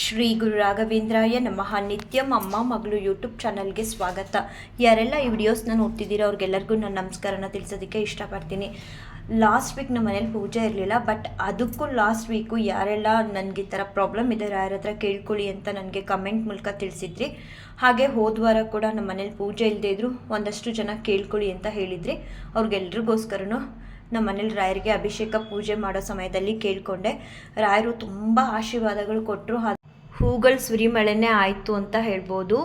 ಶ್ರೀ ಗುರು ರಾಘವೇಂದ್ರಾಯ ನಮಃ. ನಿತ್ಯಂ ಅಮ್ಮ ಮಗಳು ಯೂಟ್ಯೂಬ್ ಚಾನಲ್ಗೆ ಸ್ವಾಗತ. ಯಾರೆಲ್ಲ ಈ ವಿಡಿಯೋಸ್ನ ನೋಡ್ತಿದ್ದೀರೋ ಅವ್ರಿಗೆಲ್ಲರಿಗೂ ನಾನು ನಮಸ್ಕಾರನ ತಿಳಿಸೋದಕ್ಕೆ ಇಷ್ಟಪಡ್ತೀನಿ. ಲಾಸ್ಟ್ ವೀಕ್ ನಮ್ಮ ಮನೇಲಿ ಪೂಜೆ ಇರಲಿಲ್ಲ ಬಟ್ ಅದಕ್ಕೂ ಲಾಸ್ಟ್ ವೀಕು ಯಾರೆಲ್ಲ ನನಗೆ ಈ ಥರ ಪ್ರಾಬ್ಲಮ್ ಇದೆ, ಯಾರ ಹತ್ರ ಕೇಳ್ಕೊಳ್ಳಿ ಅಂತ ನನಗೆ ಕಮೆಂಟ್ ಮೂಲಕ ತಿಳಿಸಿದ್ರಿ. ಹಾಗೆ ಹೋದ ವಾರ ಕೂಡ ನಮ್ಮ ಮನೇಲಿ ಪೂಜೆ ಇಲ್ಲದೇ ಇದ್ದರೂ ಒಂದಷ್ಟು ಜನ ಕೇಳ್ಕೊಳ್ಳಿ ಅಂತ ಹೇಳಿದ್ರಿ. ಅವ್ರಿಗೆಲ್ರಿಗೋಸ್ಕರನೂ ನಮ್ಮ ಮನೇಲಿ ರಾಯರಿಗೆ ಅಭಿಷೇಕ ಪೂಜೆ ಮಾಡೋ ಸಮಯದಲ್ಲಿ ಕೇಳಿಕೊಂಡೆ. ರಾಯರು ತುಂಬ ಆಶೀರ್ವಾದಗಳು ಕೊಟ್ಟರು ಹೂಗಳ ಸುರಿಮಳೆನೇ ಆಯಿತು ಅಂತ ಹೇಳ್ಬೋದು.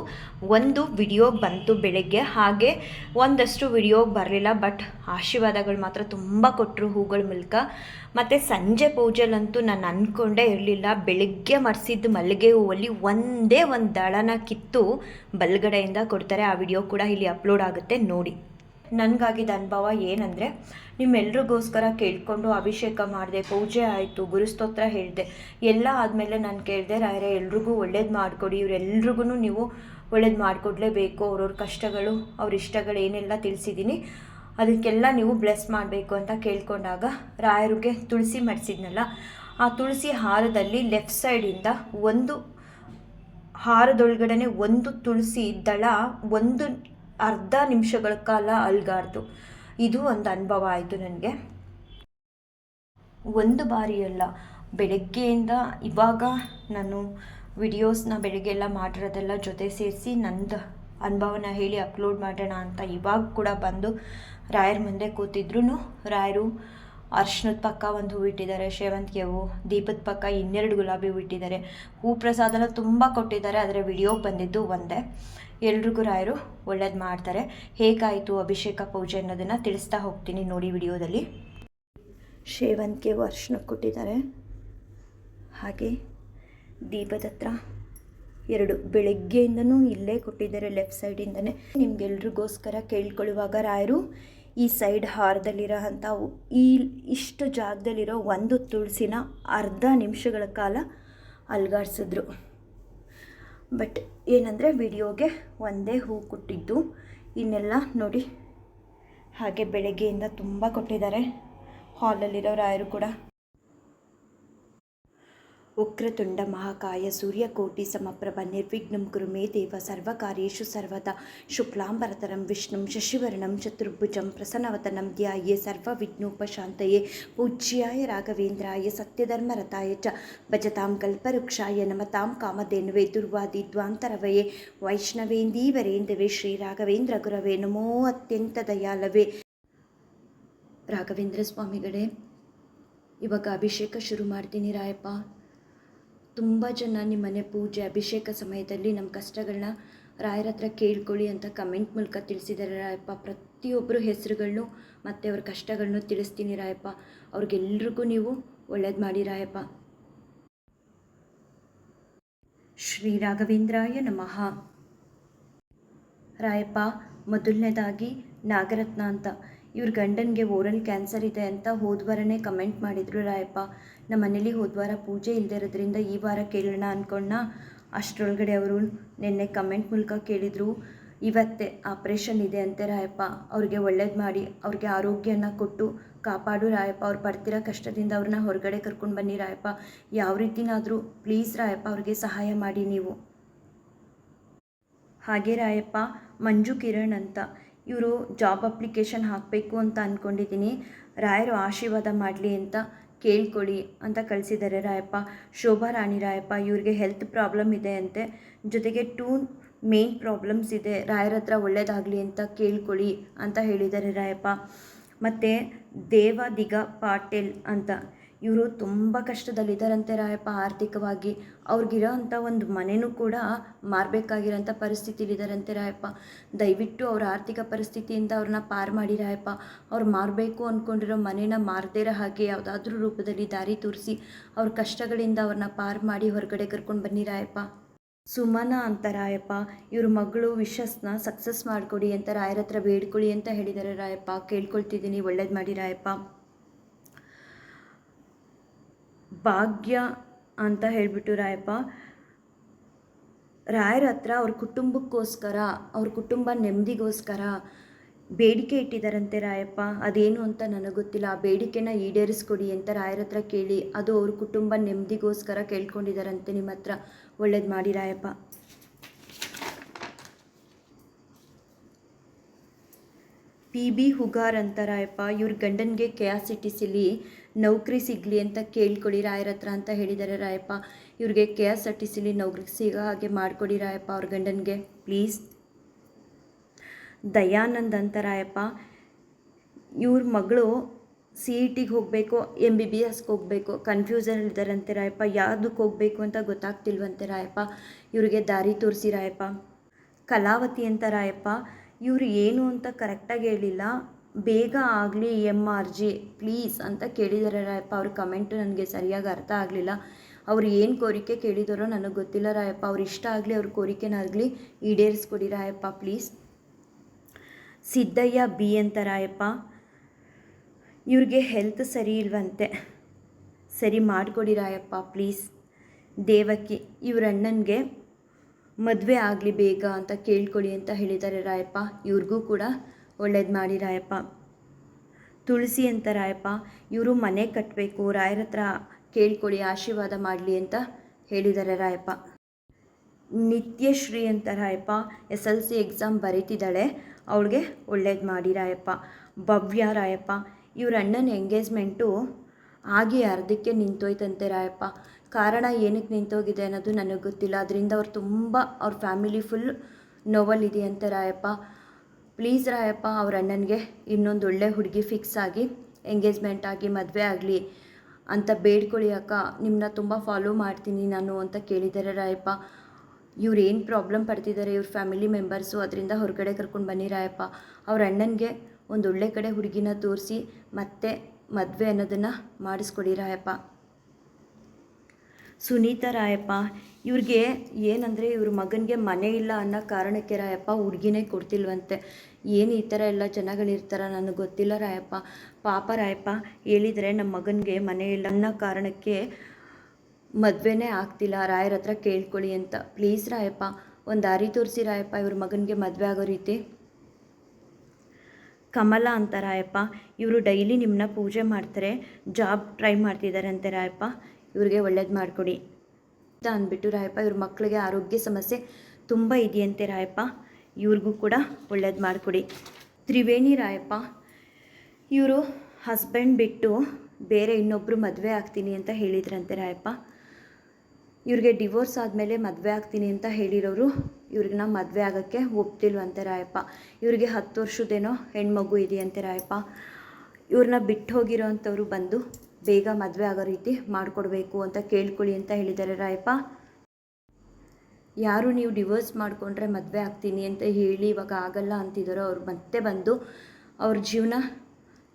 ಒಂದು ವಿಡಿಯೋ ಬಂತು ಬೆಳಗ್ಗೆ, ಹಾಗೆ ಒಂದಷ್ಟು ವಿಡಿಯೋ ಬರಲಿಲ್ಲ, ಬಟ್ ಆಶೀರ್ವಾದಗಳು ಮಾತ್ರ ತುಂಬ ಕೊಟ್ಟರು ಹೂಗಳ ಮೂಲಕ. ಮತ್ತು ಸಂಜೆ ಪೂಜೆಲಂತೂ ನಾನು ಅಂದ್ಕೊಂಡೇ ಇರಲಿಲ್ಲ. ಬೆಳಗ್ಗೆ ಮರೆಸಿದ್ದು ಮಲ್ಲಿಗೆ ಹೂವಲ್ಲಿ ಒಂದೇ ಒಂದು ದಳನ ಕಿತ್ತು ಬಲ್ಗಡೆಯಿಂದ ಕೊಡ್ತಾರೆ. ಆ ವಿಡಿಯೋ ಕೂಡ ಇಲ್ಲಿ ಅಪ್ಲೋಡ್ ಆಗುತ್ತೆ, ನೋಡಿ. ನನಗಾಗಿದ್ದ ಅನುಭವ ಏನಂದರೆ, ನಿಮ್ಮೆಲ್ರಿಗೋಸ್ಕರ ಕೇಳಿಕೊಂಡು ಅಭಿಷೇಕ ಮಾಡಿದೆ, ಪೂಜೆ ಆಯಿತು, ಗುರುಸ್ತೋತ್ರ ಹೇಳಿದೆ, ಎಲ್ಲ ಆದಮೇಲೆ ನಾನು ಕೇಳಿದೆ ರಾಯರೇ ಎಲ್ರಿಗೂ ಒಳ್ಳೇದು ಮಾಡಿಕೊಡಿ ಇವರೆಲ್ರಿಗೂ ನೀವು ಒಳ್ಳೇದು ಮಾಡಿಕೊಡ್ಲೇಬೇಕು, ಅವ್ರವ್ರ ಕಷ್ಟಗಳು, ಅವ್ರ ಇಷ್ಟಗಳು ಏನೆಲ್ಲ ತಿಳಿಸಿದ್ದೀನಿ ಅದಕ್ಕೆಲ್ಲ ನೀವು ಬ್ಲೆಸ್ ಮಾಡಬೇಕು ಅಂತ ಕೇಳ್ಕೊಂಡಾಗ ರಾಯರಿಗೆ ತುಳಸಿ ಮಡಿಸಿದ್ನಲ್ಲ, ಆ ತುಳಸಿ ಹಾರದಲ್ಲಿ ಲೆಫ್ಟ್ ಸೈಡಿಂದ ಒಂದು ಹಾರದೊಳಗಡೆ ಒಂದು ತುಳಸಿ ದಳ, ಒಂದು ಅರ್ಧ ನಿಮಿಷಗಳ ಕಾಲ ಅಲ್ಗಾರ್ದು ಇದು ಒಂದು ಅನುಭವ ಆಯಿತು ನನಗೆ. ಒಂದು ಬಾರಿ ಅಲ್ಲ, ಬೆಳಗ್ಗೆಯಿಂದ ಇವಾಗ ನಾನು ವಿಡಿಯೋಸ್ನ ಬೆಳಗ್ಗೆ ಎಲ್ಲ ಮಾಡಿರೋದೆಲ್ಲ ಜೊತೆ ಸೇರಿಸಿ ನಂದು ಅನುಭವನ ಹೇಳಿ ಅಪ್ಲೋಡ್ ಮಾಡೋಣ ಅಂತ ಇವಾಗ ಕೂಡ ಬಂದು ರಾಯರ ಮುಂದೆ ಕೂತಿದ್ರು ರಾಯರು ಅರ್ಶನದ ಪಕ್ಕ ಒಂದು ಹೂ ಇಟ್ಟಿದ್ದಾರೆ ಸೇವಂತಿಗೆ ಹೂವು ದೀಪದ ಪಕ್ಕ ಇನ್ನೆರಡು ಗುಲಾಬಿ ಹೂ ಇಟ್ಟಿದ್ದಾರೆ. ಹೂ ಪ್ರಸಾದನ ತುಂಬ ಕೊಟ್ಟಿದ್ದಾರೆ, ಆದರೆ ವಿಡಿಯೋಗೆ ಬಂದಿದ್ದು ಒಂದೇ. ಎಲ್ರಿಗೂ ರಾಯರು ಒಳ್ಳೇದು ಮಾಡ್ತಾರೆ. ಹೇಗಾಯಿತು ಅಭಿಷೇಕ ಪೂಜೆ ಅನ್ನೋದನ್ನು ತಿಳಿಸ್ತಾ ಹೋಗ್ತೀನಿ ನೋಡಿ ವಿಡಿಯೋದಲ್ಲಿ. ಶೇವಂತಿಗೆ ವರ್ಷನ ಕೊಟ್ಟಿದ್ದಾರೆ. ಹಾಗೆ ದೀಪದ ಹತ್ರ ಎರಡು ಬೆಳಗ್ಗೆಯಿಂದನೂ ಇಲ್ಲೇ ಕೊಟ್ಟಿದ್ದಾರೆ ಲೆಫ್ಟ್ ಸೈಡಿಂದನೇ ನಿಮ್ಗೆಲ್ರಿಗೋಸ್ಕರ ಕೇಳ್ಕೊಳ್ಳುವಾಗ ರಾಯರು, ಈ ಸೈಡ್ ಹಾರದಲ್ಲಿರೋ ಅಂಥ ಈ ಇಷ್ಟು ಜಾಗದಲ್ಲಿರೋ ಒಂದು ತುಳಸಿನ ಅರ್ಧ ನಿಮಿಷಗಳ ಕಾಲ ಅಲ್ಗಾಡಿಸಿದ್ರು. ಬಟ್ ಏನಂದರೆ ವಿಡಿಯೋಗೆ ಒಂದೇ ಹೂ ಕೊಟ್ಟಿದ್ದು. ಇನ್ನೆಲ್ಲ ನೋಡಿ. ಹಾಗೆ ಬೆಳಗ್ಗೆಯಿಂದ ತುಂಬ ಕೊಟ್ಟಿದ್ದಾರೆ. ಹಾಲಲ್ಲಿರೋ ರಾಯರು ಕೂಡ. ಉಕ್ರತುಂಡ ಮಹಾಕಾಯ ಸೂರ್ಯಕೋಟಿ ಸಮಪ್ರಭ ನಿರ್ವಿಘ್ನಂ ಕುರು ಮೇ ದೇವ ಸರ್ವಕಾರ್ಯೇಷು ಸರ್ವದ ಶುಕ್ಲಾಂಬರತರಂ ವಿಷ್ಣುಂ ಶಶಿವರ್ಣಂ ಚತುರ್ಭುಜಂ ಪ್ರಸನ್ನವತನಂ ಧ್ಯಾಯೇ ಸರ್ವವಿಘ್ನೋಪಶಾಂತಯೇ ಪೂಜ್ಯಾಯ ರಾಘವೇಂದ್ರಾಯ ಸತ್ಯಧರ್ಮರತಾಯ ಚ ಭಜತಾಂ ಕಲ್ಪವೃಕ್ಷಾಯ ನಮತಾಂ ಕಾಮಧೇನುವೆ ದುರ್ವಾದಿ ದ್ವಾಂತರವಯೇ ವೈಷ್ಣವೇಂದೀವರೇಂದವೇ ಶ್ರೀ ರಾಘವೇಂದ್ರ ಗುರವೇ ನಮೋ ಅತ್ಯಂತ ದಯಾಲವೇ. ರಾಘವೇಂದ್ರ ಸ್ವಾಮಿಗಳೇ, ಇವಾಗ ಅಭಿಷೇಕ ಶುರು ಮಾಡ್ತೀನಿ ರಾಯಪ್ಪ. ತುಂಬ ಜನ ನಿಮ್ಮ ಮನೆ ಪೂಜೆ, ಅಭಿಷೇಕ ಸಮಯದಲ್ಲಿ ನಮ್ಮ ಕಷ್ಟಗಳನ್ನ ರಾಯರ ಹತ್ರ ಕೇಳ್ಕೊಳ್ಳಿ ಅಂತ ಕಮೆಂಟ್ ಮೂಲಕ ತಿಳಿಸಿದ್ದಾರೆ ರಾಯಪ್ಪ. ಪ್ರತಿಯೊಬ್ಬರು ಹೆಸರುಗಳನ್ನು ಮತ್ತು ಅವ್ರ ಕಷ್ಟಗಳನ್ನು ತಿಳಿಸ್ತೀನಿ ರಾಯಪ್ಪ. ಅವ್ರಿಗೆಲ್ರಿಗೂ ನೀವು ಒಳ್ಳೇದು ಮಾಡಿ ರಾಯಪ್ಪ. ಶ್ರೀ ರಾಘವೇಂದ್ರಾಯ ನಮಃ. ರಾಯಪ್ಪ, ಮೊದಲನೇದಾಗಿ ನಾಗರತ್ನ ಅಂತ. ಇವ್ರ ಗಂಡನಿಗೆ ಓರಲ್ ಕ್ಯಾನ್ಸರ್ ಇದೆ ಅಂತ ಹೋದ್ವಾರನೇ ಕಮೆಂಟ್ ಮಾಡಿದರು ರಾಯಪ್ಪ. ನಮ್ಮ ಮನೇಲಿ ಹೋದ್ವಾರ ಪೂಜೆ ಇಲ್ಲದೆ ಇರೋದ್ರಿಂದ ಈ ವಾರ ಕೇಳೋಣ ಅಂದ್ಕೊಂಡ ಅಷ್ಟರೊಳಗಡೆ ಅವರು ನಿನ್ನೆ ಕಮೆಂಟ್ ಮೂಲಕ ಕೇಳಿದರು, ಇವತ್ತೇ ಆಪ್ರೇಷನ್ ಇದೆ ಅಂತೆ ರಾಯಪ್ಪ. ಅವ್ರಿಗೆ ಒಳ್ಳೇದು ಮಾಡಿ, ಅವ್ರಿಗೆ ಆರೋಗ್ಯನ ಕೊಟ್ಟು ಕಾಪಾಡು ರಾಯಪ್ಪ. ಅವ್ರು ಪಡ್ತಿರೋ ಕಷ್ಟದಿಂದ ಅವ್ರನ್ನ ಹೊರಗಡೆ ಕರ್ಕೊಂಡು ಬನ್ನಿ ರಾಯಪ್ಪ. ಯಾವ ರೀತಿನಾದರೂ ಪ್ಲೀಸ್ ರಾಯಪ್ಪ ಅವ್ರಿಗೆ ಸಹಾಯ ಮಾಡಿ ನೀವು. ಹಾಗೆ ರಾಯಪ್ಪ, ಮಂಜು ಕಿರಣ್ ಅಂತ. ಇವರು ಜಾಬ್ ಅಪ್ಲಿಕೇಶನ್ ಹಾಕಬೇಕು ಅಂತ ಅಂದ್ಕೊಂಡಿದ್ದೀನಿ ರಾಯರು ಆಶೀರ್ವಾದ ಮಾಡಲಿ ಅಂತ ಕೇಳ್ಕೊಳ್ಳಿ ಅಂತ ಕಳಿಸಿದ್ದಾರೆ ರಾಯಪ್ಪ. ಶೋಭಾ ರಾಣಿ ರಾಯಪ್ಪ, ಇವ್ರಿಗೆ ಹೆಲ್ತ್ ಪ್ರಾಬ್ಲಮ್ ಇದೆ ಅಂತೆ. ಜೊತೆಗೆ ಟೂ ಮೇನ್ ಪ್ರಾಬ್ಲಮ್ಸ್ ಇದೆ. ರಾಯರ ಹತ್ರ ಒಳ್ಳೇದಾಗಲಿ ಅಂತ ಕೇಳ್ಕೊಳ್ಳಿ ಅಂತ ಹೇಳಿದ್ದಾರೆ ರಾಯಪ್ಪ. ಮತ್ತು ದೇವಾದಿಗ ಪಾಟೇಲ್ ಅಂತ. ಇವರು ತುಂಬ ಕಷ್ಟದಲ್ಲಿದ್ದಾರಂತೆ ರಾಯಪ್ಪ. ಆರ್ಥಿಕವಾಗಿ ಅವ್ರಿಗಿರೋ ಅಂಥ ಒಂದು ಮನೆಯೂ ಕೂಡ ಮಾರಬೇಕಾಗಿರೋಂಥ ಪರಿಸ್ಥಿತಿಲಿದ್ದಾರಂತೆ ರಾಯಪ್ಪ. ದಯವಿಟ್ಟು ಅವ್ರ ಆರ್ಥಿಕ ಪರಿಸ್ಥಿತಿಯಿಂದ ಅವ್ರನ್ನ ಪಾರು ಮಾಡಿ ರಾಯಪ್ಪ. ಅವ್ರು ಮಾರಬೇಕು ಅಂದ್ಕೊಂಡಿರೋ ಮನೇನ ಮಾರದೇ ಹಾಗೆ ಯಾವುದಾದ್ರೂ ರೂಪದಲ್ಲಿ ದಾರಿ ತೋರಿಸಿ ಅವ್ರ ಕಷ್ಟಗಳಿಂದ ಅವ್ರನ್ನ ಪಾರು ಮಾಡಿ ಹೊರಗಡೆ ಕರ್ಕೊಂಡು ಬನ್ನಿ ರಾಯಪ್ಪ. ಸುಮನ ಅಂತ ರಾಯಪ್ಪ, ಇವ್ರ ಮಗಳು ವಿಶಸ್ನ ಸಕ್ಸಸ್ ಮಾಡಿಕೊಡಿ ಅಂತ ರಾಯರ ಹತ್ರ ಬೇಡ್ಕೊಳ್ಳಿ ಅಂತ ಹೇಳಿದ್ದಾರೆ ರಾಯಪ್ಪ. ಕೇಳ್ಕೊಳ್ತಿದ್ದೀನಿ, ಒಳ್ಳೇದು ಮಾಡಿ ರಾಯಪ್ಪ. ಭಾಗ್ಯ ಅಂತ ಹೇಳಿಬಿಟ್ಟು ರಾಯಪ್ಪ, ರಾಯರ ಹತ್ರ ಅವ್ರ ಕುಟುಂಬಕ್ಕೋಸ್ಕರ, ಅವ್ರ ಕುಟುಂಬ ನೆಮ್ಮದಿಗೋಸ್ಕರ ಬೇಡಿಕೆ ಇಟ್ಟಿದ್ದಾರಂತೆ ರಾಯಪ್ಪ. ಅದೇನು ಅಂತ ನನಗೆ ಗೊತ್ತಿಲ್ಲ. ಆ ಬೇಡಿಕೆನ ಈಡೇರಿಸ್ಕೊಡಿ ಅಂತ ರಾಯರ ಹತ್ರ ಕೇಳಿ, ಅದು ಅವ್ರ ಕುಟುಂಬ ನೆಮ್ಮದಿಗೋಸ್ಕರ ಕೇಳ್ಕೊಂಡಿದ್ದಾರಂತೆ ನಿಮ್ಮ ಹತ್ರ. ಒಳ್ಳೇದು ಮಾಡಿ ರಾಯಪ್ಪ. ಪಿ ಬಿ ಹುಗಾರ್ ಅಂತ ರಾಯಪ್ಪ, ಇವ್ರ ಗಂಡನಿಗೆ ಕೆ ಆರ್ ಸಿ ಟಿ ಸಿಲಿ ನೌಕರಿ ಸಿಗಲಿ ಅಂತ ಕೇಳ್ಕೊಡಿ ರಾಯರ ಹತ್ರ ಅಂತ ಹೇಳಿದ್ದಾರೆ ರಾಯಪ್ಪ. ಇವ್ರಿಗೆ ಕೆ ಎಸ್ ಆರ್ ಟಿ ಸಿಲಿ ನೌಕರಿ ಸಿಗೋ ಹಾಗೆ ಮಾಡಿಕೊಡಿ ರಾಯಪ್ಪ ಅವ್ರ ಗಂಡನಿಗೆ. ಪ್ಲೀಸ್. ದಯಾನಂದ್ ಅಂತ ರಾಯಪ್ಪ. ಇವ್ರ ಮಗಳು ಸಿ ಇ ಟಿಗೆ ಹೋಗಬೇಕು ಎಂ ಬಿ ಬಿ ಎಸ್ಗೆ ಹೋಗಬೇಕು ಕನ್ಫ್ಯೂಸನ್ ಇದ್ದಾರಂತೆ ರಾಯಪ್ಪ. ಯಾವುದಕ್ಕೆ ಹೋಗಬೇಕು ಅಂತ ಗೊತ್ತಾಗ್ತಿಲ್ವಂತೆ ರಾಯಪ್ಪ. ಇವ್ರಿಗೆ ದಾರಿ ತೋರಿಸಿ ರಾಯಪ್ಪ. ಕಲಾವತಿ ಅಂತ ರಾಯಪ್ಪ. ಇವರು ಏನು ಅಂತ ಕರೆಕ್ಟಾಗಿ ಹೇಳಿಲ್ಲ. ಬೇಗ ಆಗಲಿ ಎಂ ಆರ್ ಜಿ, ಪ್ಲೀಸ್ ಅಂತ ಕೇಳಿದ್ದಾರೆ ರಾಯಪ್ಪ. ಅವ್ರ ಕಮೆಂಟ್ ನನಗೆ ಸರಿಯಾಗಿ ಅರ್ಥ ಆಗಲಿಲ್ಲ. ಅವ್ರು ಏನು ಕೋರಿಕೆ ಕೇಳಿದಾರೋ ನನಗೆ ಗೊತ್ತಿಲ್ಲ ರಾಯಪ್ಪ. ಅವ್ರು ಇಷ್ಟ ಆಗಲಿ, ಅವ್ರ ಕೋರಿಕೆನಾಗಲಿ ಈಡೇರಿಸ್ಕೊಡಿ ರಾಯಪ್ಪ, ಪ್ಲೀಸ್. ಸಿದ್ದಯ್ಯ, ಬಿ ಅಂತ ರಾಯಪ್ಪ. ಇವ್ರಿಗೆ ಹೆಲ್ತ್ ಸರಿ ಇಲ್ವಂತೆ. ಸರಿ ಮಾಡಿಕೊಡಿ ರಾಯಪ್ಪ, ಪ್ಲೀಸ್. ದೇವಕಿ, ಇವ್ರ ಅಣ್ಣನಿಗೆ ಮದುವೆ ಆಗಲಿ ಬೇಗ ಅಂತ ಕೇಳ್ಕೊಡಿ ಅಂತ ಹೇಳಿದ್ದಾರೆ ರಾಯಪ್ಪ. ಇವ್ರಿಗೂ ಕೂಡ ಒಳ್ಳೇದು ಮಾಡಿ ರಾಯಪ್ಪ. ತುಳಸಿ ಅಂತ ರಾಯಪ್ಪ, ಇವರು ಮನೆ ಕಟ್ಟಬೇಕು ರಾಯರ ಹತ್ರ ಕೇಳ್ಕೊಳ್ಳಿ ಆಶೀರ್ವಾದ ಮಾಡಲಿ ಅಂತ ಹೇಳಿದ್ದಾರೆ ರಾಯಪ್ಪ. ನಿತ್ಯಶ್ರೀ ಅಂತ Rayappa, S L C exam ಬರೀತಿದ್ದಾಳೆ, ಅವಳಿಗೆ ಒಳ್ಳೇದು ಮಾಡಿ ರಾಯಪ್ಪ. ಭವ್ಯ ರಾಯಪ್ಪ, ಇವ್ರ ಅಣ್ಣನ ಎಂಗೇಜ್ಮೆಂಟು ಆಗಿ ಅರ್ಧಕ್ಕೆ ನಿಂತೋಯ್ತಂತೆ ರಾಯಪ್ಪ. ಕಾರಣ ಏನಕ್ಕೆ ನಿಂತೋಗಿದೆ ಅನ್ನೋದು ನನಗೆ ಗೊತ್ತಿಲ್ಲ, ಅದರಿಂದ ಅವ್ರು ತುಂಬ ಅವ್ರ ಫ್ಯಾಮಿಲಿ ಫುಲ್ ನೋವಲ್ಲಿದೆಯಂತೆ ರಾಯಪ್ಪ. ಪ್ಲೀಸ್ ರಾಯಪ್ಪ, ಅವ್ರ ಅಣ್ಣನಿಗೆ ಇನ್ನೊಂದು ಒಳ್ಳೆ ಹುಡುಗಿ ಫಿಕ್ಸ್ ಆಗಿ ಎಂಗೇಜ್ಮೆಂಟ್ ಆಗಿ ಮದುವೆ ಆಗಲಿ ಅಂತ ಬೇಡ್ಕೊಳ್ಳಿ ಅಕ್ಕ. ನಿಮ್ಮನ್ನ ತುಂಬ ಫಾಲೋ ಮಾಡ್ತೀನಿ ನಾನು ಅಂತ ಕೇಳಿದ್ದಾರೆ ರಾಯಪ್ಪ. ಇವ್ರು ಏನು ಪ್ರಾಬ್ಲಮ್ ಪಡ್ತಿದ್ದಾರೆ? ಇವ್ರ ಫ್ಯಾಮಿಲಿ ಮೆಂಬರ್ಸು ಅದರಿಂದ ಹೊರಗಡೆ ಕರ್ಕೊಂಡು ಬನ್ನಿ ರಾಯಪ್ಪ. ಅವ್ರ ಅಣ್ಣನಿಗೆ ಒಂದು ಒಳ್ಳೆ ಕಡೆ ಹುಡುಗಿನ ತೋರಿಸಿ, ಮತ್ತೆ ಮದುವೆ ಅನ್ನೋದನ್ನು ಮಾಡಿಸ್ಕೊಡಿ ರಾಯಪ್ಪ. ಸುನೀತಾ ರಾಯಪ್ಪ ಇವ್ರಿಗೆ ಏನಂದರೆ ಇವ್ರ ಮಗನಿಗೆ ಮನೆ ಇಲ್ಲ ಅನ್ನೋ ಕಾರಣಕ್ಕೆ ರಾಯಪ್ಪ ಹುಡುಗಿನೇ ಕೊಡ್ತಿಲ್ವಂತೆ. ಏನು ಈ ಥರ ಎಲ್ಲ ಜನಗಳಿರ್ತಾರ ನನಗೆ ಗೊತ್ತಿಲ್ಲ ರಾಯಪ್ಪ. ಪಾಪ ರಾಯಪ್ಪ, ಹೇಳಿದರೆ ನಮ್ಮ ಮಗನಿಗೆ ಮನೆ ಇಲ್ಲ ಅನ್ನೋ ಕಾರಣಕ್ಕೆ ಮದುವೆನೇ ಆಗ್ತಿಲ್ಲ, ರಾಯರ ಹತ್ರ ಕೇಳ್ಕೊಳ್ಳಿ ಅಂತ. ಪ್ಲೀಸ್ ರಾಯಪ್ಪ, ಒಂದು ದಾರಿ ತೋರಿಸಿ ರಾಯಪ್ಪ ಇವ್ರ ಮಗನಿಗೆ ಮದುವೆ ಆಗೋ ರೀತಿ. ಕಮಲ ಅಂತ ರಾಯಪ್ಪ, ಇವರು ಡೈಲಿ ನಿಮ್ಮನ್ನ ಪೂಜೆ ಮಾಡ್ತಾರೆ, ಜಾಬ್ ಟ್ರೈ ಮಾಡ್ತಿದ್ದಾರೆ ಅಂತೆ ರಾಯಪ್ಪ. ಇವ್ರಿಗೆ ಒಳ್ಳೇದು ಮಾಡಿಕೊಡಿ. ಅಂತ ಅಂದ್ಬಿಟ್ಟು ರಾಯಪ್ಪ, ಇವ್ರ ಮಕ್ಕಳಿಗೆ ಆರೋಗ್ಯ ಸಮಸ್ಯೆ ತುಂಬ ಇದೆಯಂತೆ ರಾಯಪ್ಪ. ಇವ್ರಿಗೂ ಕೂಡ ಒಳ್ಳೇದು ಮಾಡಿಕೊಡಿ. ತ್ರಿವೇಣಿ ರಾಯಪ್ಪ, ಇವರು ಹಸ್ಬೆಂಡ್ ಬಿಟ್ಟು ಬೇರೆ ಇನ್ನೊಬ್ಬರು ಮದುವೆ ಆಗ್ತೀನಿ ಅಂತ ಹೇಳಿದ್ರಂತೆ ರಾಯಪ್ಪ. ಇವ್ರಿಗೆ ಡಿವೋರ್ಸ್ ಆದಮೇಲೆ ಮದುವೆ ಆಗ್ತೀನಿ ಅಂತ ಹೇಳಿರೋರು ಇವ್ರನ್ನ ಮದುವೆ ಆಗೋಕ್ಕೆ ಒಪ್ತಿಲ್ವಂತೆ ರಾಯಪ್ಪ. ಇವ್ರಿಗೆ ಹತ್ತು ವರ್ಷದೇನೋ ಹೆಣ್ಮಗು ಇದೆಯಂತೆ ರಾಯಪ್ಪ. ಇವ್ರನ್ನ ಬಿಟ್ಟು ಹೋಗಿರೋ ಅಂಥವ್ರು ಬಂದು ಬೇಗ ಮದುವೆ ಆಗೋ ರೀತಿ ಮಾಡಿಕೊಡ್ಬೇಕು ಅಂತ ಕೇಳ್ಕೊಳ್ಳಿ ಅಂತ ಹೇಳಿದ್ದಾರೆ ರಾಯಪ್ಪ. ಯಾರು ನೀವು ಡಿವೋರ್ಸ್ ಮಾಡಿಕೊಂಡ್ರೆ ಮದುವೆ ಆಗ್ತೀನಿ ಅಂತ ಹೇಳಿ ಇವಾಗ ಆಗಲ್ಲ ಅಂತಿದ್ದಾರೋ ಅವ್ರು ಮತ್ತೆ ಬಂದು ಅವ್ರ ಜೀವನ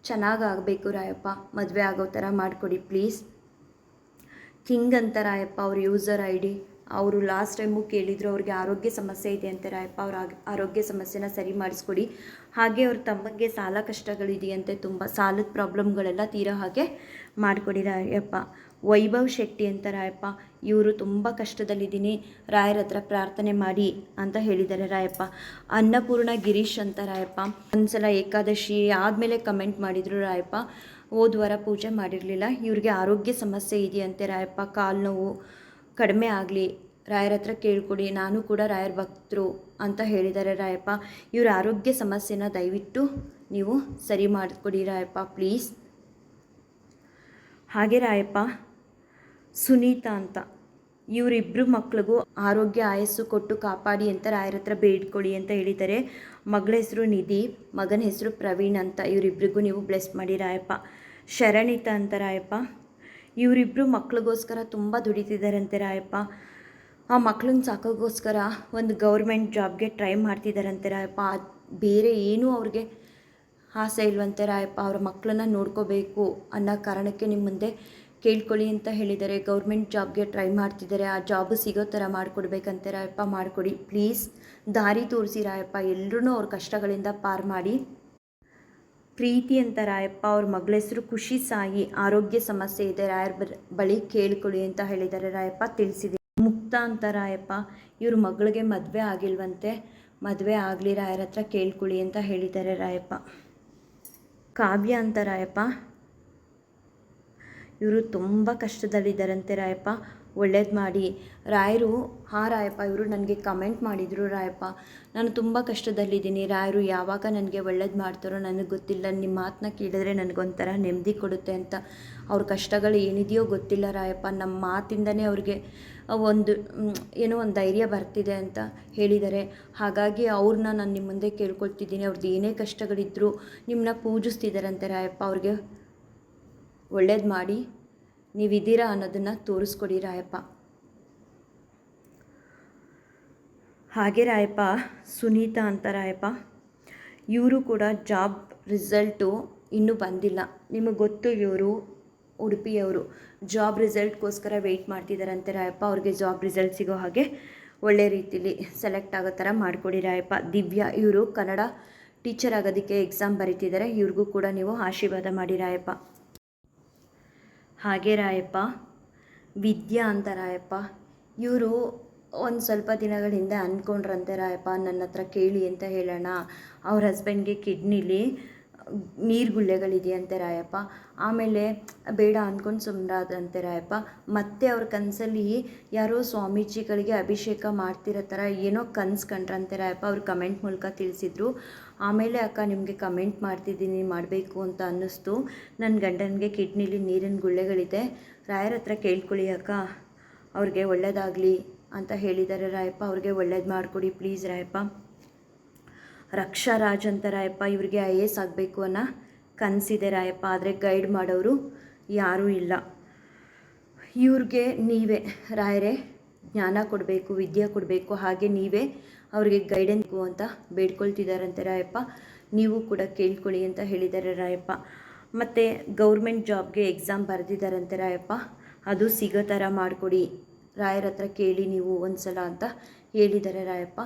ಚೆನ್ನಾಗಿ ಆಗಬೇಕು ರಾಯಪ್ಪ. ಮದುವೆ ಆಗೋ ಥರ ಮಾಡಿಕೊಡಿ ಪ್ಲೀಸ್. ಕಿಂಗ್ ಅಂತ ರಾಯಪ್ಪ ಅವ್ರ ಯೂಸರ್ ಐ ಡಿ ಅವರು ಲಾಸ್ಟ್ ಟೈಮು ಕೇಳಿದರು, ಅವ್ರಿಗೆ ಆರೋಗ್ಯ ಸಮಸ್ಯೆ ಇದೆ ಅಂತ ರಾಯಪ್ಪ ಅವ್ರ ಆರೋಗ್ಯ ಸಮಸ್ಯೆನ ಸರಿ ಮಾಡಿಸ್ಕೊಡಿ. ಹಾಗೆ ಅವ್ರ ತಮ್ಮಂಗೆ ಸಾಲ ಕಷ್ಟಗಳಿದೆಯಂತೆ ತುಂಬ, ಸಾಲದ ಪ್ರಾಬ್ಲಮ್ಗಳೆಲ್ಲ ತೀರೋ ಹಾಗೆ ಮಾಡಿಕೊಡಿ ರಾಯಪ್ಪ ವೈಭವ್ ಶೆಟ್ಟಿ ಅಂತ ರಾಯಪ್ಪ ಇವರು ತುಂಬ ಕಷ್ಟದಲ್ಲಿದ್ದೀನಿ, ರಾಯರ ಹತ್ರ ಪ್ರಾರ್ಥನೆ ಮಾಡಿ ಅಂತ ಹೇಳಿದ್ದಾರೆ ರಾಯಪ್ಪ. ಅನ್ನಪೂರ್ಣ ಗಿರೀಶ್ ಅಂತ ರಾಯಪ್ಪ ಒಂದ್ಸಲ ಏಕಾದಶಿ ಆದಮೇಲೆ ಕಮೆಂಟ್ ಮಾಡಿದರು ರಾಯಪ್ಪ. ಹೋದ್ವಾರ ಪೂಜೆ ಮಾಡಿರಲಿಲ್ಲ, ಇವ್ರಿಗೆ ಆರೋಗ್ಯ ಸಮಸ್ಯೆ ಇದೆಯಂತೆ ರಾಯಪ್ಪ ಕಾಲು ನೋವು ಕಡಿಮೆ ಆಗಲಿ, ರಾಯರ ಹತ್ರ ಕೇಳ್ಕೊಡಿ, ನಾನು ಕೂಡ ರಾಯರ ಭಕ್ತರು ಅಂತ ಹೇಳಿದ್ದಾರೆ ರಾಯಪ್ಪ. ಇವರ ಆರೋಗ್ಯ ಸಮಸ್ಯೆನ ದಯವಿಟ್ಟು ನೀವು ಸರಿ ಮಾಡಿಕೊಡಿ ರಾಯಪ್ಪ, ಪ್ಲೀಸ್. ಹಾಗೆ ರಾಯಪ್ಪ, ಸುನೀತಾ ಅಂತ. ಇವರಿಬ್ಬರು ಮಕ್ಳಿಗೂ ಆರೋಗ್ಯ ಆಯಸ್ಸು ಕೊಟ್ಟು ಕಾಪಾಡಿ ಅಂತ ರಾಯರ ಹತ್ರ ಬೇಡ್ಕೊಳ್ಳಿ ಅಂತ ಹೇಳಿದ್ದಾರೆ. ಮಗಳ ಹೆಸರು ನಿಧಿ, ಮಗನ ಹೆಸರು ಪ್ರವೀಣ್ ಅಂತ ಇವರಿಬ್ರಿಗೂ ನೀವು ಬ್ಲೆಸ್ ಮಾಡಿ ರಾಯಪ್ಪ. ಶರಣಿತ ಅಂತ ರಾಯಪ್ಪ. ಇವರಿಬ್ಬರು ಮಕ್ಳಿಗೋಸ್ಕರ ತುಂಬ ದುಡಿತಿದ್ದಾರಂತೆ ರಾಯಪ್ಪ. ಆ ಮಕ್ಳನ್ನ ಸಾಕೋಗೋಸ್ಕರ ಒಂದು ಗೌರ್ಮೆಂಟ್ ಜಾಬ್ಗೆ ಟ್ರೈ ಮಾಡ್ತಿದ್ದಾರಂತೆ ರಾಯಪ್ಪ. ಬೇರೆ ಏನೂ ಅವ್ರಿಗೆ ಆಸೆ ಇಲ್ವಂತೆ ರಾಯಪ್ಪ. ಅವ್ರ ಮಕ್ಕಳನ್ನ ನೋಡ್ಕೋಬೇಕು ಅನ್ನೋ ಕಾರಣಕ್ಕೆ ನಿಮ್ಮ ಮುಂದೆ ಕೇಳ್ಕೊಳ್ಳಿ ಅಂತ ಹೇಳಿದ್ದಾರೆ. ಗೌರ್ಮೆಂಟ್ ಜಾಬ್ಗೆ ಟ್ರೈ ಮಾಡ್ತಿದ್ದಾರೆ. ಆ ಜಾಬ್ ಸಿಗೋ ಥರ ಮಾಡಿಕೊಡ್ಬೇಕಂತೆ ರಾಯಪ್ಪ. ಮಾಡಿಕೊಡಿ ಪ್ಲೀಸ್. ದಾರಿ ತೋರಿಸಿ ರಾಯಪ್ಪ. ಎಲ್ಲರೂ ಅವ್ರ ಕಷ್ಟಗಳಿಂದ ಪಾರು ಮಾಡಿ. ಪ್ರೀತಿ ಅಂತ ರಾಯಪ್ಪ ಅವ್ರ ಮಗಳ ಹೆಸರು ಖುಷಿ ಸಾಯಿ, ಆರೋಗ್ಯ ಸಮಸ್ಯೆ ಇದೆ, ರಾಯರ ಬಳಿ ಕೇಳಿಕೊಳ್ಳಿ ಅಂತ ಹೇಳಿದ್ದಾರೆ ರಾಯಪ್ಪ, ತಿಳಿಸಿದೆ. ಮುಕ್ತ ಅಂತ ರಾಯಪ್ಪ, ಇವ್ರ ಮಗಳಿಗೆ ಮದುವೆ ಆಗಿಲ್ವಂತೆ, ಮದುವೆ ಆಗಲಿ ರಾಯರ ಹತ್ರ ಕೇಳ್ಕೊಳ್ಳಿ ಅಂತ ಹೇಳಿದ್ದಾರೆ ರಾಯಪ್ಪ. ಕಾವ್ಯ ಅಂತ ರಾಯಪ್ಪ, ಇವರು ತುಂಬ ಕಷ್ಟದಲ್ಲಿದ್ದಾರಂತೆ ರಾಯಪ್ಪ. ಒಳ್ಳೇದು ಮಾಡಿ. ರಾಯರು, ಹಾಂ ರಾಯಪ್ಪ, ಇವರು ನನಗೆ ಕಮೆಂಟ್ ಮಾಡಿದರು ರಾಯಪ್ಪ. ನಾನು ತುಂಬ ಕಷ್ಟದಲ್ಲಿದ್ದೀನಿ. ರಾಯರು ಯಾವಾಗ ನನಗೆ ಒಳ್ಳೇದು ಮಾಡ್ತಾರೋ ನನಗೆ ಗೊತ್ತಿಲ್ಲ. ನಿಮ್ಮ ಮಾತನ್ನ ಕೇಳಿದ್ರೆ ನನಗೊಂಥರ ನೆಮ್ಮದಿ ಕೊಡುತ್ತೆ ಅಂತ. ಅವ್ರ ಕಷ್ಟಗಳು ಏನಿದೆಯೋ ಗೊತ್ತಿಲ್ಲ ರಾಯಪ್ಪ. ನಮ್ಮ ಮಾತಿಂದನೇ ಅವ್ರಿಗೆ ಒಂದು ಏನೋ ಒಂದು ಧೈರ್ಯ ಬರ್ತಿದೆ ಅಂತ ಹೇಳಿದ್ದಾರೆ. ಹಾಗಾಗಿ ಅವ್ರನ್ನ ನಾನು ನಿಮ್ಮ ಮುಂದೆ ಕೇಳ್ಕೊಳ್ತಿದ್ದೀನಿ. ಅವ್ರದ್ದು ಏನೇ ಕಷ್ಟಗಳಿದ್ದರೂ ನಿಮ್ಮನ್ನ ಪೂಜಿಸ್ತಿದ್ದಾರಂತೆ ರಾಯಪ್ಪ. ಅವ್ರಿಗೆ ಒಳ್ಳೇದು ಮಾಡಿ. ನೀವಿದ್ದೀರಾ ಅನ್ನೋದನ್ನು ತೋರಿಸ್ಕೊಡಿ ರಾಯಪ್ಪ. ಹಾಗೆ ರಾಯಪ್ಪ, ಸುನೀತಾ ಅಂತ ರಾಯಪ್ಪ, ಇವರು ಕೂಡ ಜಾಬ್ ರಿಸಲ್ಟು ಇನ್ನೂ ಬಂದಿಲ್ಲ. ನಿಮಗೆ ಗೊತ್ತು ಇವರು ಉಡುಪಿಯವರು. ಜಾಬ್ ರಿಸಲ್ಟ್ಗೋಸ್ಕರ ವೆಯ್ಟ್ ಮಾಡ್ತಿದ್ದಾರಂತೆ ರಾಯಪ್ಪ. ಅವ್ರಿಗೆ ಜಾಬ್ ರಿಸಲ್ಟ್ ಸಿಗೋ ಹಾಗೆ ಒಳ್ಳೆ ರೀತಿಲಿ ಸೆಲೆಕ್ಟ್ ಆಗೋ ಥರ ಮಾಡಿಕೊಡಿ ರಾಯಪ್ಪ. ದಿವ್ಯಾ, ಇವರು ಕನ್ನಡ ಟೀಚರ್ ಆಗೋದಕ್ಕೆ ಎಕ್ಸಾಮ್ ಬರೀತಿದ್ದಾರೆ. ಇವ್ರಿಗೂ ಕೂಡ ನೀವು ಆಶೀರ್ವಾದ ಮಾಡಿ ರಾಯಪ್ಪ. ಹಾಗೆ ರಾಯಪ್ಪ, ವಿದ್ಯಾ ಅಂತ ರಾಯಪ್ಪ. ಇವರು ಒಂದು ಸ್ವಲ್ಪ ದಿನಗಳ ಹಿಂದೆ ಅಂದ್ಕೊಂಡ್ರಂತೆ ರಾಯಪ್ಪ ನನ್ನ ಹತ್ರ ಕೇಳಿ ಅಂತ ಹೇಳೋಣ ಅವ್ರ ಹಸ್ಬೆಂಡ್ಗೆ ಕಿಡ್ನಿಲಿ ನೀರುಗುಳ್ಳೆಗಳಿದೆಯಂತೆ ರಾಯಪ್ಪ. ಆಮೇಲೆ ಬೇಡ ಅಂದ್ಕೊಂಡು ಸುಮ್ಮನಾದಂತೆ ರಾಯಪ್ಪ. ಮತ್ತೆ ಅವ್ರ ಕನಸಲ್ಲಿ ಯಾರೋ ಸ್ವಾಮೀಜಿಗಳಿಗೆ ಅಭಿಷೇಕ ಮಾಡ್ತಿರೋ ಥರ ಏನೋ ಕನ್ಸು ಕಂಡ್ರಂತೆ ರಾಯಪ್ಪ. ಅವ್ರು ಕಮೆಂಟ್ ಮೂಲಕ ತಿಳಿಸಿದ್ರು. ಆಮೇಲೆ ಅಕ್ಕ ನಿಮಗೆ ಕಮೆಂಟ್ ಮಾಡ್ತಿದ್ದೀನಿ, ಮಾಡಬೇಕು ಅಂತ ಅನ್ನಿಸ್ತು. ನನ್ನ ಗಂಡನಿಗೆ ಕಿಡ್ನಿಲಿ ನೀರಿನ ಗುಳ್ಳೆಗಳಿದೆ. ರಾಯರ ಹತ್ರ ಕೇಳ್ಕೊಳ್ಳಿ ಅಕ್ಕ. ಅವ್ರಿಗೆ ಒಳ್ಳೇದಾಗಲಿ ಅಂತ ಹೇಳಿದ್ದಾರೆ ರಾಯಪ್ಪ. ಅವ್ರಿಗೆ ಒಳ್ಳೇದು ಮಾಡಿಕೊಡಿ ಪ್ಲೀಸ್ ರಾಯಪ್ಪ. ರಕ್ಷಾ ರಾಜ್ ಅಂತ ರಾಯಪ್ಪ, ಇವ್ರಿಗೆ ಐ ಎ ಎಸ್ ಆಗಬೇಕು ಅನ್ನೋ ಕನಸಿದೆ ರಾಯಪ್ಪ. ಆದರೆ ಗೈಡ್ ಮಾಡೋರು ಯಾರೂ ಇಲ್ಲ. ಇವ್ರಿಗೆ ನೀವೇ, ರಾಯರೇ, ಜ್ಞಾನ ಕೊಡಬೇಕು, ವಿದ್ಯೆ ಕೊಡಬೇಕು. ಹಾಗೆ ನೀವೇ ಅವರಿಗೆ ಗೈಡೆನ್ಸ್ ಅಂತ ಬೇಡ್ಕೊಳ್ತಿದ್ದಾರಂತೆ ರಾಯಪ್ಪ. ನೀವು ಕೂಡ ಕೇಳ್ಕೊಳ್ಳಿ ಅಂತ ಹೇಳಿದ್ದಾರೆ ರಾಯಪ್ಪ. ಮತ್ತು ಗೌರ್ಮೆಂಟ್ ಜಾಬ್ಗೆ ಎಕ್ಸಾಮ್ ಬರೆದಿದ್ದಾರಂತೆ ರಾಯಪ್ಪ. ಅದು ಸಿಗೋ ಥರ ಮಾಡಿಕೊಡಿ. ರಾಯರ ಹತ್ರ ಕೇಳಿ ನೀವು ಒಂದು ಸಲ ಅಂತ ಹೇಳಿದ್ದಾರೆ ರಾಯಪ್ಪ.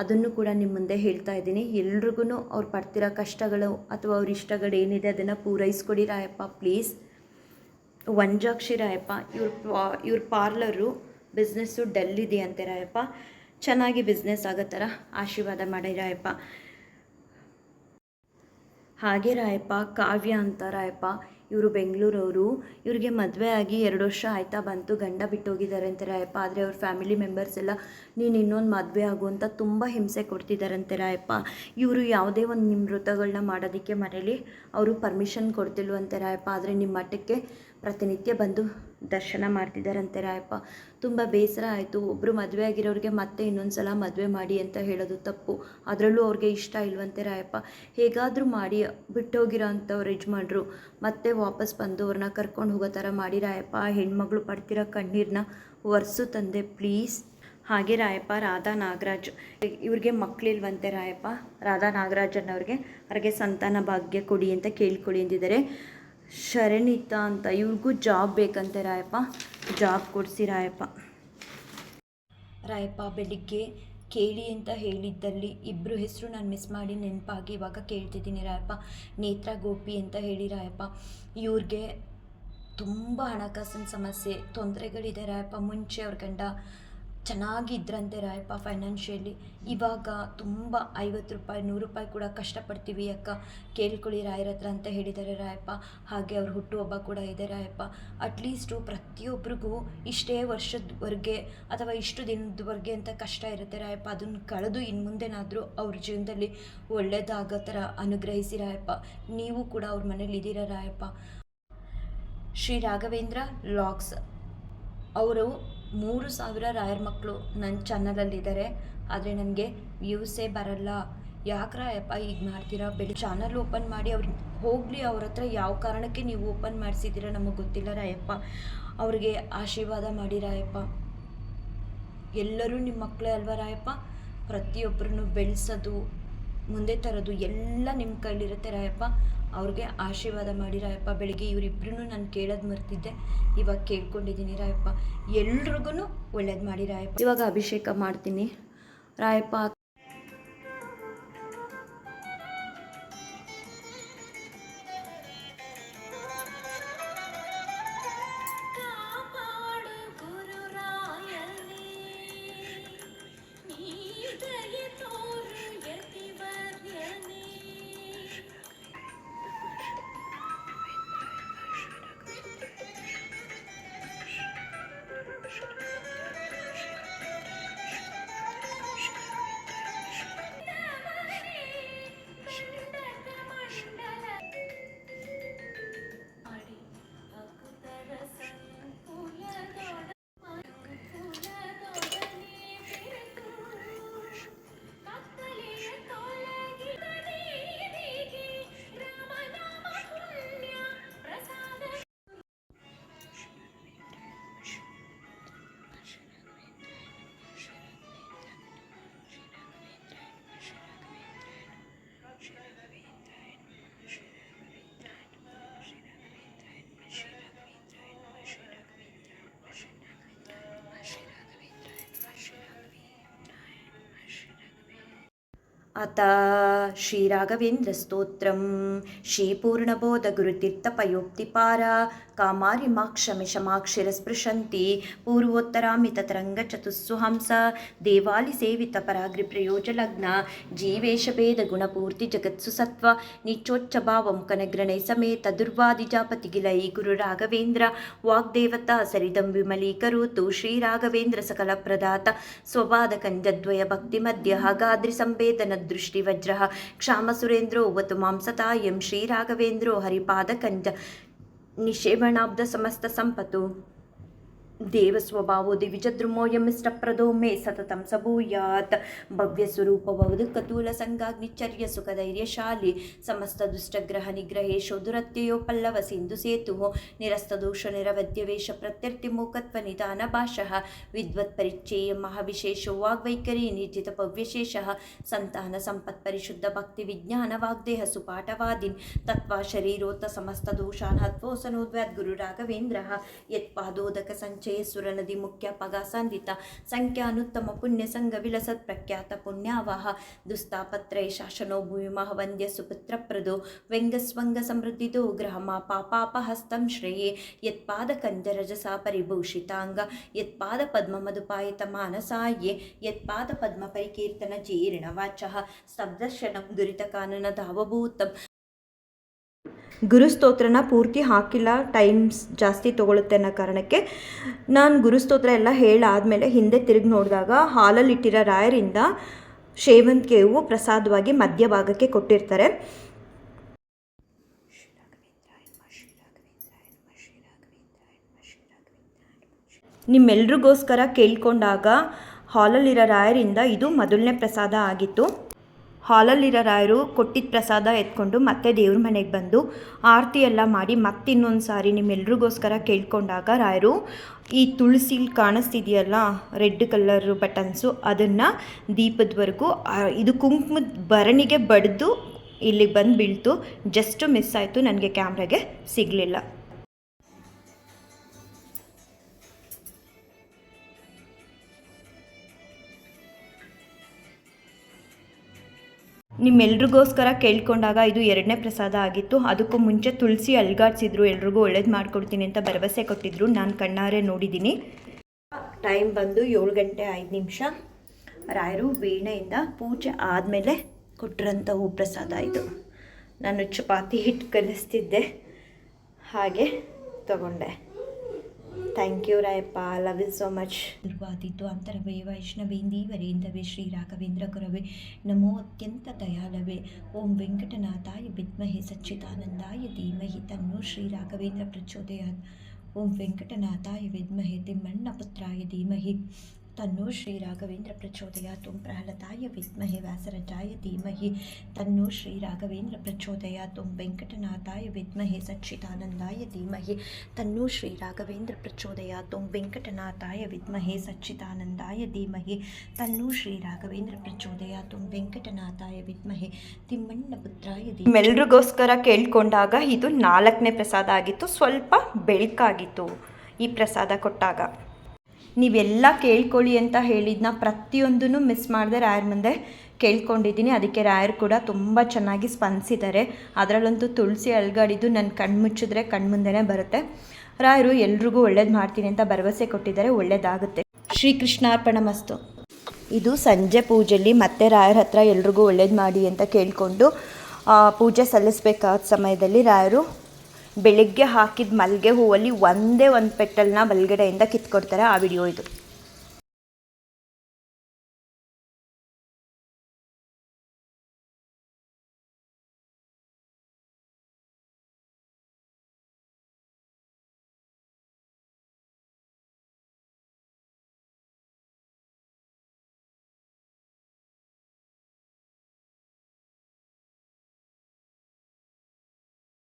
ಅದನ್ನು ಕೂಡ ನಿಮ್ಮ ಮುಂದೆ ಹೇಳ್ತಾ ಇದ್ದೀನಿ. ಎಲ್ರಿಗೂ ಅವ್ರು ಪಡ್ತಿರೋ ಕಷ್ಟಗಳು ಅಥವಾ ಅವ್ರ ಇಷ್ಟಗಳು ಏನಿದೆ ಅದನ್ನು ಪೂರೈಸ್ಕೊಡಿ ರಾಯಪ್ಪ ಪ್ಲೀಸ್ ವಂಜಾಕ್ಷಿ ರಾಯಪ್ಪ, ಇವ್ರ ಇವ್ರ ಪಾರ್ಲರು ಬಿಸ್ನೆಸ್ಸು ಡಲ್ ಇದೆ ಅಂತೆ ರಾಯಪ್ಪ. ಚೆನ್ನಾಗಿ ಬಿಸ್ನೆಸ್ ಆಗೋ ಥರ ಆಶೀರ್ವಾದ ಮಾಡಿ ರಾಯಪ್ಪ. ಹಾಗೆ ರಾಯಪ್ಪ, ಕಾವ್ಯ ಅಂತ ರಾಯಪ್ಪ, ಇವರು ಬೆಂಗಳೂರವರು. ಇವ್ರಿಗೆ ಮದುವೆ ಆಗಿ ಎರಡು ವರ್ಷ ಆಯ್ತಾ ಬಂತು, ಗಂಡ ಬಿಟ್ಟು ಹೋಗಿದ್ದಾರೆ ಅಂತ ರಾಯಪ್ಪ. ಆದರೆ ಅವ್ರ ಫ್ಯಾಮಿಲಿ ಮೆಂಬರ್ಸ್ ಎಲ್ಲ, ನೀನು ಇನ್ನೊಂದು ಮದುವೆ ಆಗು ಅಂತ ತುಂಬ ಹಿಂಸೆ ಕೊಡ್ತಿದ್ದಾರಂತೆ ರಾಯಪ್ಪ. ಇವರು ಯಾವುದೇ ಒಂದು ನಿಮ್ಮ ವೃತಗಳನ್ನ ಮಾಡೋದಕ್ಕೆ ಮನೇಲಿ ಅವರು ಪರ್ಮಿಷನ್ ಕೊಡ್ತಿಲ್ವಂತೆ ರಾಯಪ್ಪ. ಆದರೆ ನಿಮ್ಮ ಮಠಕ್ಕೆ ಪ್ರತಿನಿತ್ಯ ಬಂದು ದರ್ಶನ ಮಾಡ್ತಿದ್ದಾರಂತೆ ರಾಯಪ್ಪ. ತುಂಬ ಬೇಸರ ಆಯಿತು. ಒಬ್ಬರು ಮದುವೆ ಆಗಿರೋರಿಗೆ ಮತ್ತೆ ಇನ್ನೊಂದು ಸಲ ಮದುವೆ ಮಾಡಿ ಅಂತ ಹೇಳೋದು ತಪ್ಪು. ಅದರಲ್ಲೂ ಅವ್ರಿಗೆ ಇಷ್ಟ ಇಲ್ವಂತೆ ರಾಯಪ್ಪ. ಹೇಗಾದರೂ ಮಾಡಿ ಬಿಟ್ಟೋಗಿರೋ ಅಂಥವ್ರು ಯಜಮಾನ್ರು. ಮತ್ತೆ ವಾಪಸ್ ಬಂದು ಅವ್ರನ್ನ ಕರ್ಕೊಂಡು ಹೋಗೋ ಥರ ಮಾಡಿ ರಾಯಪ್ಪ. ಹೆಣ್ಮಗಳು ಪಡ್ತಿರೋ ಕಣ್ಣೀರನ್ನ ಒರೆಸು ತಂದೆ, ಪ್ಲೀಸ್. ಹಾಗೆ ರಾಯಪ್ಪ, ರಾಧಾ ನಾಗರಾಜ್. ಇವ್ರಿಗೆ ಮಕ್ಕಳಿಲ್ವಂತೆ ರಾಯಪ್ಪ. ರಾಧಾ ನಾಗರಾಜನ್ ಅವ್ರಿಗೆ ಅವ್ರಿಗೆ ಸಂತಾನ ಭಾಗ್ಯ ಕೊಡಿ ಅಂತ ಕೇಳ್ಕೊಳ್ಳಿ ಅಂದಿದ್ದಾರೆ. ಶರಣಿತಾ ಅಂತ. ಇವ್ರಿಗೂ ಜಾಬ್ ಬೇಕಂತೆ ರಾಯಪ್ಪ. ಜಾಬ್ ಕೊಡಿಸಿ ರಾಯಪ್ಪ. ರಾಯಪ್ಪ, ಬೆಳಿಗ್ಗೆ ಕೇಳಿ ಅಂತ ಹೇಳಿದ್ದಲ್ಲಿ ಇಬ್ಬರು ಹೆಸರು ನಾನು ಮಿಸ್ ಮಾಡಿ ನೆನಪಾಗಿ ಇವಾಗ ಕೇಳ್ತಿದ್ದೀನಿ ರಾಯಪ್ಪ. ನೇತ್ರ, ಗೋಪಿ ಅಂತ ಹೇಳಿ ರಾಯಪ್ಪ. ಇವ್ರಿಗೆ ತುಂಬ ಹಣಕಾಸಿನ ಸಮಸ್ಯೆ, ತೊಂದರೆಗಳಿದೆ ರಾಯಪ್ಪ. ಮುಂಚೆ ಅವ್ರ ಗಂಡ ಚೆನ್ನಾಗಿದ್ರಂತೆ ರಾಯಪ್ಪ ಫೈನಾನ್ಷಿಯಲಿ ಇವಾಗ ತುಂಬ ಐವತ್ತು ರೂಪಾಯಿ, ನೂರು ರೂಪಾಯಿ ಕೂಡ ಕಷ್ಟಪಡ್ತೀವಿ ಅಕ್ಕ. ಕೇಳ್ಕೊಳ್ಳಿ ರಾಯರ ಹತ್ರ ಅಂತ ಹೇಳಿದ್ದಾರೆ ರಾಯಪ್ಪ. ಹಾಗೆ ಅವ್ರ ಹುಟ್ಟುಹಬ್ಬ ಕೂಡ ಇದೆ ರಾಯಪ್ಪ. ಅಟ್ಲೀಸ್ಟು ಪ್ರತಿಯೊಬ್ಬರಿಗೂ ಇಷ್ಟೇ ವರ್ಷದವರೆಗೆ ಅಥವಾ ಇಷ್ಟು ದಿನದವರೆಗೆ ಅಂತ ಕಷ್ಟ ಇರುತ್ತೆ ರಾಯಪ್ಪ. ಅದನ್ನು ಕಳೆದು ಇನ್ನು ಮುಂದೆನಾದರೂ ಅವ್ರ ಜೀವನದಲ್ಲಿ ಒಳ್ಳೇದಾಗೋ ಥರ ಅನುಗ್ರಹಿಸಿ ರಾಯಪ್ಪ. ನೀವು ಕೂಡ ಅವ್ರ ಮನೇಲಿ ಇದ್ದೀರಾ ರಾಯಪ್ಪ? ಶ್ರೀ ರಾಘವೇಂದ್ರ ಲಾಕ್ಸ್. ಅವರು ಮೂರು ಸಾವಿರ ರಾಯರ್ ಮಕ್ಕಳು ನನ್ನ ಚಾನಲಲ್ಲಿದ್ದಾರೆ ಆದರೆ ನನಗೆ ವ್ಯೂಸೇ ಬರಲ್ಲ. ಯಾಕೆ ರಾಯಪ್ಪ ಈಗ ಮಾಡ್ತೀರಾ? ಬೆಳಿ ಚಾನಲ್ ಓಪನ್ ಮಾಡಿ ಅವ್ರಿಗೆ ಹೋಗಲಿ, ಅವ್ರ ಹತ್ರ ಯಾವ ಕಾರಣಕ್ಕೆ ನೀವು ಓಪನ್ ಮಾಡಿಸಿದ್ದೀರಾ ನಮಗೆ ಗೊತ್ತಿಲ್ಲ ರಾಯಪ್ಪ. ಅವ್ರಿಗೆ ಆಶೀರ್ವಾದ ಮಾಡಿ ರಾಯಪ್ಪ. ಎಲ್ಲರೂ ನಿಮ್ಮ ಮಕ್ಕಳೇ ಅಲ್ವಾ ರಾಯಪ್ಪ? ಪ್ರತಿಯೊಬ್ಬರನ್ನು ಬೆಳೆಸೋದು, ಮುಂದೆ ತರೋದು ಎಲ್ಲ ನಿಮ್ಮ ಕೈಲಿರುತ್ತೆ ರಾಯಪ್ಪ. ಅವ್ರಿಗೆ ಆಶೀರ್ವಾದ ಮಾಡಿ ರಾಯಪ್ಪ, ಬೆಳಿಗ್ಗೆ ಇವರಿಬ್ರು ನಾನು ಕೇಳೋದು ಮರ್ತಿದ್ದೆ. ಇವಾಗ ಕೇಳ್ಕೊಂಡಿದ್ದೀನಿ ರಾಯಪ್ಪ. ಎಲ್ರಿಗೂ ಒಳ್ಳೇದು ಮಾಡಿ ರಾಯಪ್ಪ. ಇವಾಗ ಅಭಿಷೇಕ ಮಾಡ್ತೀನಿ. ರಾಯಪ್ಪ अथ श्रीराघवेन्द्रस्तोत्रं श्रीपूर्णबोधगुरुतीर्थपयोक्तिपारा कामारिमाक्षमिषमाक्षिरस्पृशन्ति पूर्वोत्तरामिततरङ्गचतुस्सुहंस देवालिसेवितपराग्रिप्रयोजलग्न जीवेशभेदगुणपूर्तिजगत्सु सत्त्व निचोच्चभावमुखनग्रणै समेत दुर्वादिजापतिगिलै गुरुराघवेन्द्र वाग्देवता सरिदं विमलीकरोतु श्रीराघवेन्द्र सकलप्रदात स्वपादकञ्जद्वय भक्तिमध्य ದೃಷ್ಟಿವಜ್ರ ಕ್ಷಾಮಸುರೇಂದ್ರೋ ಒತ್ತು ಮಾಂಸತಾ ಎಂ ಶ್ರೀರಾಘವೇಂದ್ರೋ ಹರಿಪಾದಕಂಠ ನಿಷೇವಣಾಬ್ಧ ಸಮಸ್ತ ಸಂಪತ್ತು. ದೇವಸ್ವಭಾವೋ ದಿವಿಜದ್ರುಮೋಯಮಿಷ್ಟಪ್ರದೋ ಮೇ ಸತತಂ ಸಭೂಯಾತ್ ಭವ್ಯ ಸ್ವರೂಪಬಹುದು ಕತೂಲ ಸಂಗಾಗ್ನಿಚರ್ಯ ಸುಖಧೈರ್ಯಶಾಲಿ ಸಮಸ್ತ ದುಷ್ಟಗ್ರಹ ನಿಗ್ರಹೇಶೋ ದುರತ್ಯಯೋ ಪಲ್ಲವ ಸಿಂಧು ಸೇತು ನಿರಸ್ತ ದೋಷ ನಿರವದ್ಯ ವೇಷ ಪ್ರತ್ಯರ್ಥಿ ಮೂಕತ್ವ ನಿಧಾನ ಭಾಷಃ ವಿದ್ವತ್ ಪರಿಚಯ ಮಹಾವಿಶೇಷೋ ವಾಗ್ವೈಖರಿ ನಿರ್ಜಿತ ಪವ್ಯಶೇಷಃ ಸಂತಾನ ಸಂಪತ್ ಪರಿಶುದ್ಧ ಭಕ್ತಿ ವಿಜ್ಞಾನ ವಾಗ್ದೇಹ ಸುಪಾಠವಾದಿನ್ ತತ್ವ ಶರೀರೋತ್ತ ಸಮಸ್ತ ದೋಷಾನ್ ಹತ್ವೋಸನೋದ್ವ್ಯಾತ್ ಗುರು ರಾಘವೇಂದ್ರ ಯತ್ಪಾದೋದಕ ಸಂಚಯ सुरनदी मुख्या पगासान्विता सङ्ख्यानुत्तम पुण्यसङ्गविलसत् प्रख्यात पुण्यावाह दुस्तापत्रे शासनो भूमिमः वन्द्य सुपुत्रप्रदो व्यङ्गस्वङ्गसमृद्धितो ग्रहमा पापापहस्तं श्रेये यत्पादकन्दरजसा परिभूषिताङ्ग यत्पादपद्ममधुपायितमानसाये यत्पादपद्मपरिकीर्तनजीर्णवाचः स्तब्धशनं दुरितकाननधावभूतं ಗುರುಸ್ತೋತ್ರನ ಪೂರ್ತಿ ಹಾಕಿಲ್ಲ, ಟೈಮ್ಸ್ ಜಾಸ್ತಿ ತೊಗೊಳುತ್ತೆ ಅನ್ನೋ ಕಾರಣಕ್ಕೆ ನಾನು ಗುರುಸ್ತೋತ್ರ ಎಲ್ಲ ಹೇಳಾದಮೇಲೆ ಹಿಂದೆ ತಿರುಗಿ ನೋಡಿದಾಗ ಹಾಲಲ್ಲಿಟ್ಟಿರೋ ರಾಯರಿಂದ ಸೇವಂತಿಗೆ ಹೂವು ಪ್ರಸಾದವಾಗಿ ಮಧ್ಯಭಾಗಕ್ಕೆ ಕೊಟ್ಟಿರ್ತಾರೆ. ನಿಮ್ಮೆಲ್ರಿಗೋಸ್ಕರ ಕೇಳ್ಕೊಂಡಾಗ ಹಾಲಲ್ಲಿರೋ ರಾಯರಿಂದ ಇದು ಮೊದಲನೇ ಪ್ರಸಾದ ಆಗಿತ್ತು. ಹಾಲಲ್ಲಿರೋ ರಾಯರು ಕೊಟ್ಟಿದ್ದ ಪ್ರಸಾದ ಎತ್ಕೊಂಡು ಮತ್ತೆ ದೇವ್ರ ಮನೆಗೆ ಬಂದು ಆರತಿ ಎಲ್ಲ ಮಾಡಿ ಮತ್ತಿನ್ನೊಂದು ಸಾರಿ ನಿಮ್ಮೆಲ್ರಿಗೋಸ್ಕರ ಕೇಳ್ಕೊಂಡಾಗ ರಾಯರು, ಈ ತುಳಸಿ ಕಾಣಿಸ್ತಿದೆಯಲ್ಲ, ರೆಡ್ ಕಲರ್ ಬಟನ್ಸು, ಅದನ್ನು ದೀಪದವರೆಗೂ ಇದು ಕುಂಕುಮದ ಭರಣಿಗೆ ಬಡಿದು ಇಲ್ಲಿಗೆ ಬಂದು ಬೀಳ್ತು, ಜಸ್ಟು ಮಿಸ್ ಆಯಿತು, ನನಗೆ ಕ್ಯಾಮ್ರಾಗೆ ಸಿಗಲಿಲ್ಲ. ನಿಮ್ಮೆಲ್ರಿಗೋಸ್ಕರ ಕೇಳ್ಕೊಂಡಾಗ ಇದು ಎರಡನೇ ಪ್ರಸಾದ ಆಗಿತ್ತು. ಅದಕ್ಕೂ ಮುಂಚೆ ತುಳಸಿ ಅಲ್ಗಾಡ್ಸಿದ್ರು. ಎಲ್ರಿಗೂ ಒಳ್ಳೇದು ಮಾಡಿಕೊಡ್ತೀನಿ ಅಂತ ಭರವಸೆ ಕೊಟ್ಟಿದ್ರು. ನಾನು ಕಣ್ಣಾರೆ ನೋಡಿದ್ದೀನಿ. ಟೈಮ್ ಬಂದು ಏಳು ಗಂಟೆ ಐದು ನಿಮಿಷ. ರಾಯರು ವೀಣೆಯಿಂದ ಪೂಜೆ ಆದಮೇಲೆ ಕೊಟ್ಟಿರೋಂಥ ಹೂ ಪ್ರಸಾದ ಇದು. ನಾನು ಚಪಾತಿ ಹಿಟ್ಟು ಕಲಿಸ್ತಿದ್ದೆ. ಹಾಗೆ ತಗೊಂಡೆ. Thank you Rayappa love you so much ದುರ್ವಾದಿತು ಅಂತರವೇ ವೈಷ್ಣವೇಂದಿ ವರೇಂದ್ರವೇ ಶ್ರೀ ರಾಘವೇಂದ್ರ ಗುರವೇ ನಮೋ ಅತ್ಯಂತ ದಯಾಳವೇ ಓಂ ವೆಂಕಟನಾಥಾಯ ವಿದ್ಮಹೆ ಸಚ್ಚಿದಾನಂದಾಯ ಧೀಮಹಿ ತನ್ನೋ ಶ್ರೀ ರಾಘವೇಂದ್ರ ಪ್ರಚೋದಯಾತ್ ಓಂ ವೆಂಕಟನಾಥಾಯ ವಿದ್ಮಹೆ ತಿಮ್ಮಣ್ಣ ಪುತ್ರಾಯ ಧೀಮಹಿ ತನ್ನೋ ಶ್ರೀ ರಾಘವೇಂದ್ರ ಪ್ರಚೋದಯ. ತುಂ ಪ್ರಹ್ಲತಾಯ ವಿದ್ಮಹೆ ವ್ಯಾಸರಜಾಯ ಧೀಮಹಿ ತನ್ನೋ ಶ್ರೀ ರಾಘವೇಂದ್ರ ಪ್ರಚೋದಯ. ತುಂ ವೆಂಕಟನಾಥಾಯ ವಿದ್ಮಹೆ ಸಚ್ಚಿದಾನಂದಾಯ ಧೀಮಹಿ ತನ್ನೋ ಶ್ರೀ ರಾಘವೇಂದ್ರ ಪ್ರಚೋದಯ. ತುಂ ವೆಂಕಟನಾಥಾಯ ವಿದ್ಮಹೆ ಸಚ್ಚಿದಾನಂದಾಯ ಧೀಮಹಿ ತನ್ನೋ ಶ್ರೀ ರಾಘವೇಂದ್ರ ಪ್ರಚೋದಯ. ತುಂ ವೆಂಕಟನಾಥಾಯ ವಿದ್ಮಹೆ ತಿಮ್ಮಣ್ಣ ಪುತ್ರಾಯ ನಿಮ್ಮೆಲ್ರಿಗೋಸ್ಕರ ಕೇಳ್ಕೊಂಡಾಗ ಇದು ನಾಲ್ಕನೇ ಪ್ರಸಾದ ಆಗಿತ್ತು. ಸ್ವಲ್ಪ ಬೆಳಕಾಗಿತ್ತು ಈ ಪ್ರಸಾದ ಕೊಟ್ಟಾಗ. ನೀವೆಲ್ಲ ಕೇಳ್ಕೊಳ್ಳಿ ಅಂತ ಹೇಳಿದ್ನ ಪ್ರತಿಯೊಂದನ್ನು ಮಿಸ್ ಮಾಡದೆ ರಾಯರ ಮುಂದೆ ಕೇಳ್ಕೊಂಡಿದ್ದೀನಿ. ಅದಕ್ಕೆ ರಾಯರು ಕೂಡ ತುಂಬ ಚೆನ್ನಾಗಿ ಸ್ಪಂದಿಸಿದ್ದಾರೆ. ಅದರಲ್ಲಂತೂ ತುಳಸಿ ಅಲ್ಗಾಡಿದ್ದು ನನ್ನ ಕಣ್ಣು ಮುಚ್ಚಿದ್ರೆ ಕಣ್ಮುಂದೆನೇ ಬರುತ್ತೆ. ರಾಯರು ಎಲ್ರಿಗೂ ಒಳ್ಳೇದು ಮಾಡ್ತೀನಿ ಅಂತ ಭರವಸೆ ಕೊಟ್ಟಿದ್ದಾರೆ. ಒಳ್ಳೇದಾಗುತ್ತೆ. ಶ್ರೀಕೃಷ್ಣಾರ್ಪಣ ಮಸ್ತು ಇದು ಸಂಜೆ ಪೂಜೆಯಲ್ಲಿ ಮತ್ತೆ ರಾಯರ ಹತ್ರ ಎಲ್ರಿಗೂ ಒಳ್ಳೇದು ಮಾಡಿ ಅಂತ ಕೇಳಿಕೊಂಡು ಪೂಜೆ ಸಲ್ಲಿಸಬೇಕಾದ ಸಮಯದಲ್ಲಿ ರಾಯರು ಬೆಳಗ್ಗೆ ಹಾಕಿದ ಮಲ್ಲಿಗೆ ಹೂವಲ್ಲಿ ಒಂದೇ ಒಂದು ಪೆಟ್ಟಲ್ನ ಬಲಗಡೆಯಿಂದ ಕಿತ್ಕೊಡ್ತಾರೆ ಆ ವಿಡಿಯೋ ಇದು.